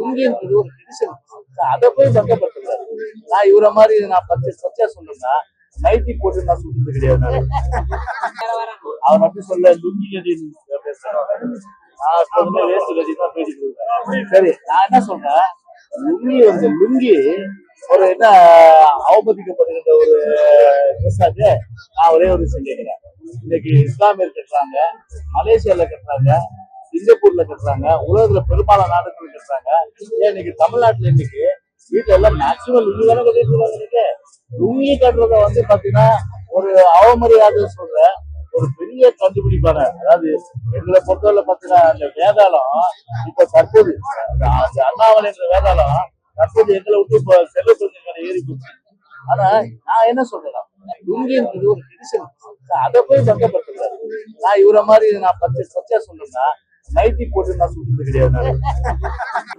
லுங்கின்றது ஒரு ட்ரெடிஷன் அதை போய் சந்தப்படுத்துறாரு நான் இவரை மாதிரி நான் பச்சை பச்சையா சொல்லணும்னா நைட்டி போட்டு நான் சுட்டுறது கிடையாது அவர் அப்படி சொல்ல லுங்கி கட்டின்னு பேசுறேன் நான் வேஸ்ட் கட்டி தான் பேசிட்டு இருக்கேன் சரி நான் என்ன சொல்றேன்? லுங்கி வந்து லுங்கி ஒரு என்ன அவமதிக்கப்படுகின்ற ஒரு ட்ரெஸ் நான் ஒரே ஒரு விஷயம் கேட்கிறேன். இன்னைக்கு இஸ்லாமியர் கட்டுறாங்க மலேசியால கட்டுறாங்க சிங்கப்பூர்ல கட்டுறாங்க உலகத்துல பெரும்பாலான நாடுகள் கட்டுறாங்க. ஏன் இன்னைக்கு தமிழ்நாட்டுல இன்னைக்கு வீட்டுல எல்லாம் மேக்சிமம் லுங்கி தானே கட்டிட்டு இருக்காங்க லுங்கி கட்டுறத வந்து பாத்தீங்கன்னா ஒரு அவமரியாதை சொல்ற ஒரு பெரிய கண்டுபிடிப்பான அதாவது எங்களை பொறுத்தவரை பாத்தீங்கன்னா அந்த வேதாளம் இப்ப தற்போது அண்ணாமலைன்ற வேதாளம் தற்போது எங்களை விட்டு இப்ப செல்ல கொஞ்சம் ஏறி போச்சு ஆனா நான் என்ன சொல்றேன் லுங்கின்றது ஒரு ட்ரெடிஷன் அதை போய் பங்கப்படுத்தக்கூடாது நான் இவரை மாதிரி நான் பச்சை சத்தியா சொல்லணும்னா நைட்டி போட்டு நான் சுத்துறது கிடையாது நான்